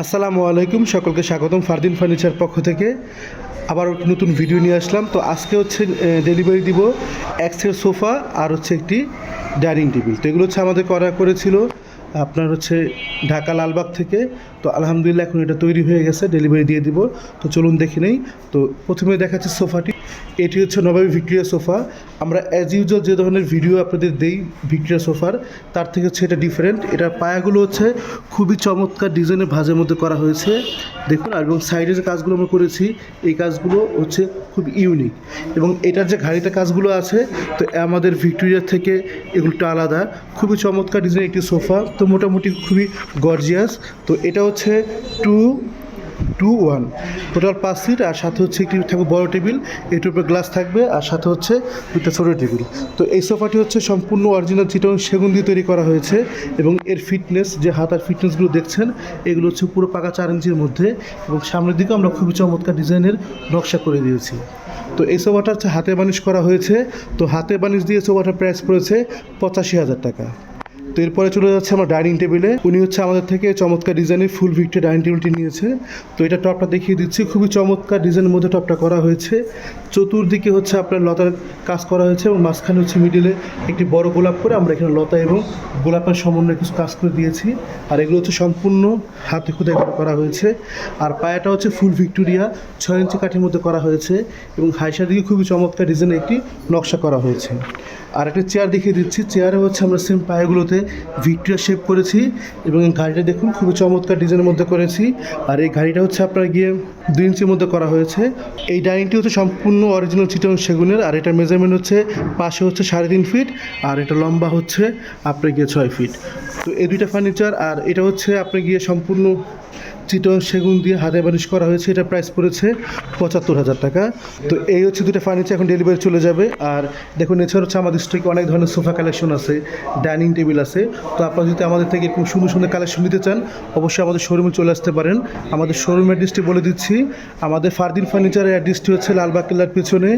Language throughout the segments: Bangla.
আসসালামু আলাইকুম, সকলকে স্বাগতম ফারদিন ফার্নিচার পক্ষ থেকে। আবার নতুন ভিডিও নিয়ে আসলাম। তো আজকে হচ্ছে ডেলিভারি দিব এক্সের সোফা আর হচ্ছে একটি ডাইনিং টেবিল তো এগুলো হচ্ছে আমাদের করা করেছিল, আপনার হচ্ছে ঢাকা লালবাগ থেকে। তো আলহামদুলিল্লাহ এখন এটা তৈরি হয়ে গেছে ডেলিভারি দিয়ে দিব। তো চলুন দেখে নেই। তো প্রথমে দেখাচ্ছে সোফাটি। এটি হচ্ছে নবাবী ভিক্টোরিয়া সোফা। আমরা অ্যাজ ইউজুয়াল যে ধরনের ভিডিও আপনাদের দেই ভিক্টোরিয়া সোফার, তার থেকে হচ্ছে এটা ডিফারেন্ট এটার পায়াগুলো হচ্ছে খুবই চমৎকার ডিজাইনের ভাজের মধ্যে করা হয়েছে। দেখুন এবং সাইডে যে কাজগুলো আমরা করেছি, এই কাজগুলো হচ্ছে খুব ইউনিক এবং এটার যে ঘাড়িতে কাজগুলো আছে, তো আমাদের ভিক্টোরিয়া থেকে এগুলোটা আলাদা। খুবই চমৎকার ডিজাইনের একটি সোফা, তো মোটামুটি খুবই গর্জিয়াস তো এটা হচ্ছে টু টু ওয়ান টোটাল পাঁচ সিট আর সাথে হচ্ছে একটি থাকবে বড় টেবিল। এটির উপরে গ্লাস থাকবে, আর সাথে হচ্ছে দুটো ছোটো টেবিল। তো এই সোফাটি হচ্ছে সম্পূর্ণ অরিজিনাল চিটন সেগুন দিয়ে তৈরি করা হয়েছে, এবং এর ফিটনেস যে হাতার ফিটনেসগুলো দেখছেন, এগুলো হচ্ছে পুরো পাকা চার ইঞ্চির মধ্যে, এবং সামনের দিকে আমরা খুবই চমৎকার ডিজাইনের নকশা করে দিয়েছি। তো এই সোফাটা হচ্ছে হাতে বানিশ করা হয়েছে। তো হাতে বানিশ দিয়ে সোফাটার প্রাইস পড়েছে পঁচাশি হাজার টাকা। তো এরপরে চলে যাচ্ছে আমার ডাইনিং টেবিলে। উনি হচ্ছে আমাদের থেকে চমৎকার ডিজাইনের ফুল ভিক্টে ডাইনিং টেবিলটি নিয়েছে। তো এটা টপটা দেখিয়ে দিচ্ছি। খুবই চমৎকার ডিজাইনের মধ্যে টপটা করা হয়েছে। চতুর্দিকে হচ্ছে আপনার লতার কাজ করা হয়েছে এবং মাঝখানে হচ্ছে মিডিলে একটি বড় গোলাপ করে আমরা এখানে লতা এবং গোলাপের সমন্বয়ে কিছু কাজ করে দিয়েছি। আর এগুলো হচ্ছে সম্পূর্ণ হাতে খুদে করা হয়েছে। আর পায়াটা হচ্ছে ফুল ভিক্টোরিয়া, ছয় ইঞ্চি কাঠির মধ্যে করা হয়েছে এবং হাইসার দিকে খুবই চমৎকার ডিজাইনের একটি নকশা করা হয়েছে। আর একটা চেয়ার দেখিয়ে দিচ্ছি। চেয়ারে হচ্ছে আমরা সেম পায়েগুলোতে ভিক্টোরিয়া শেপ করেছি এবং গাড়িটা দেখুন, খুবই চমৎকার ডিজাইনের মধ্যে করেছি। আর এই গাড়িটা হচ্ছে আপনার গিয়ে দুই ইঞ্চির মধ্যে করা হয়েছে। এই ডাইনিংটি হচ্ছে সম্পূর্ণ অরিজিনাল চিটন সেগুনের, আর এটার মেজারমেন্ট হচ্ছে পাশে হচ্ছে সাড়ে তিন ফিট আর এটা লম্বা হচ্ছে আপনার গিয়ে ছয় ফিট তো এই দুইটা ফার্নিচার আর এটা হচ্ছে আপনার গিয়ে সম্পূর্ণ চিটং সেগুন দিয়ে হাতে বানিশ করা হয়েছে, এটা প্রাইস পড়েছে পঁচাত্তর হাজার টাকা। তো এই হচ্ছে দুটো ফার্নিচার এখন ডেলিভারি চলে যাবে। আর দেখুন এছাড়া হচ্ছে আমাদের স্টকে অনেক ধরনের সোফা কালেকশন আছে ডাইনিং টেবিল আছে। তো আপনারা যদি আমাদের থেকে এরকম সুন্দর সুন্দর কালেকশন নিতে চান, অবশ্যই আমাদের শোরুমে চলে আসতে পারেন। আমাদের শোরুম অ্যাড্রেসটি বলে দিচ্ছি। আমাদের ফারদিন ফার্নিচারের অ্যাড্রেসটি হচ্ছে লালবাগ কেল্লার পেছনে,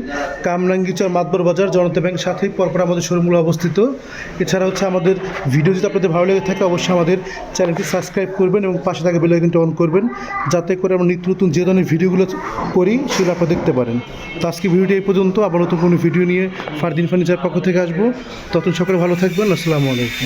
কামরাঙ্গিচর মাতবর বাজার, জনতা ব্যাংক সাথেই পরপর আমাদের শোরুমগুলো অবস্থিত। এছাড়া হচ্ছে আমাদের ভিডিও যদি আপনাদের ভালো লেগে থাকে, অবশ্যই আমাদের চ্যানেলটি সাবস্ক্রাইব করবেন এবং পাশে থাকা বেল আইকনটি অন করবেন, যাতে করে আমরা নিত্য নতুন যে ধরনের ভিডিওগুলো করি, সেগুলো আপনারা দেখতে পারেন। তো আজকে ভিডিওটি এই পর্যন্ত, আবার নতুন কোনো ভিডিও নিয়ে ফারদিন ফার্নিচার পক্ষ থেকে আসব। ততক্ষণ সকলে ভালো থাকবেন, আসসালামু আলাইকুম।